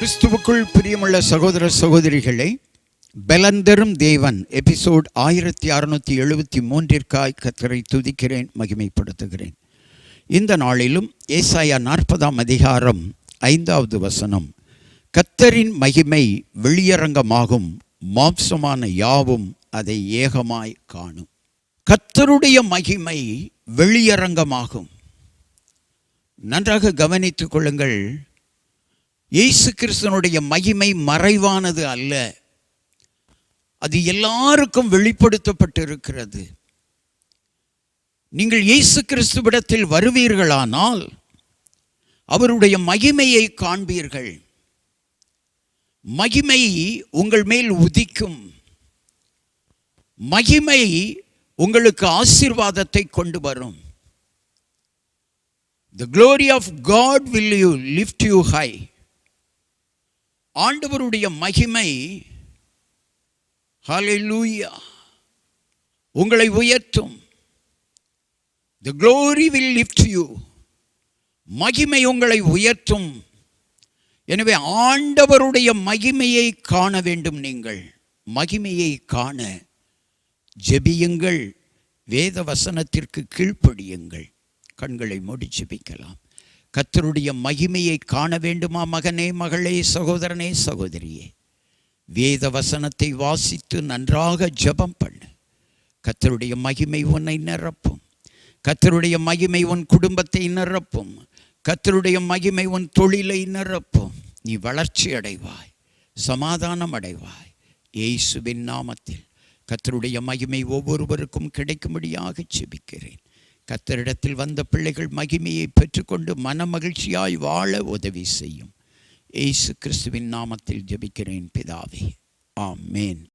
கிறிஸ்துவுக்குள் பிரியமுள்ள சகோதர சகோதரிகளை பலந்தரும் தேவன் எபிசோட் ஆயிரத்தி அறுநூத்தி எழுபத்தி மூன்றிற்காய் கத்தரை துதிக்கிறேன் மகிமைப்படுத்துகிறேன். இந்த நாளிலும் ஏசாயா நாற்பதாம் அதிகாரம் ஐந்தாவது வசனம் கத்தரின் மகிமை வெளியரங்கமாகும் மாம்சமான யாவும் அதை ஏகமாய் காணும். கத்தருடைய மகிமை வெளியரங்கமாகும். நன்றாக கவனித்துக் கொள்ளுங்கள் இயேசு கிறிஸ்தனுடைய மகிமை மறைவானது அல்ல. அது எல்லாருக்கும் வெளிப்படுத்தப்பட்டிருக்கிறது. நீங்கள் இயேசு கிறிஸ்துவிடத்தில் வருவீர்களானால் அவருடைய மகிமையை காண்பீர்கள். மகிமை உங்கள் மேல் உதிக்கும். மகிமை உங்களுக்கு ஆசீர்வாதத்தை கொண்டு வரும். The glory of God will you lift you high ஆண்டவருடைய மகிமை ஹலெலூயா உங்களை உயர்த்தும். The glory will lift you மகிமை உங்களை உயர்த்தும். எனவே ஆண்டவருடைய மகிமையை காண வேண்டும் நீங்கள். மகிமையை காண ஜெபியுங்கள். வேத வசனத்திற்கு கீழ்ப்படியுங்கள். கண்களை மூடி ஜெபிக்கலாம். கத்தருடைய மகிமையை காண வேண்டுமா மகனே மகளே சகோதரனே சகோதரியே? வேத வசனத்தை வாசித்து நன்றாக ஜெபம் பண்ணு. கத்தருடைய மகிமை உன்னை நிரப்பும். கத்தருடைய மகிமை உன் குடும்பத்தை நிரப்பும். கத்தருடைய மகிமை உன் தொழிலை நிரப்பும். நீ வளர்ச்சி அடைவாய் சமாதானம் அடைவாய். இயேசுவின் நாமத்தில் கத்தருடைய மகிமை ஒவ்வொருவருக்கும் கிடைக்கும்படியாக செபிக்கிறேன் கத்தரிடத்தில் வந்த பிள்ளைகள் மகிமையை பெற்றுக்கொண்டு மன மகிழ்ச்சியாய் வாழ உதவி செய்யும். ஏசு கிறிஸ்துவின் நாமத்தில் ஜெபிக்கிறேன் பிதாவே. ஆமேன்.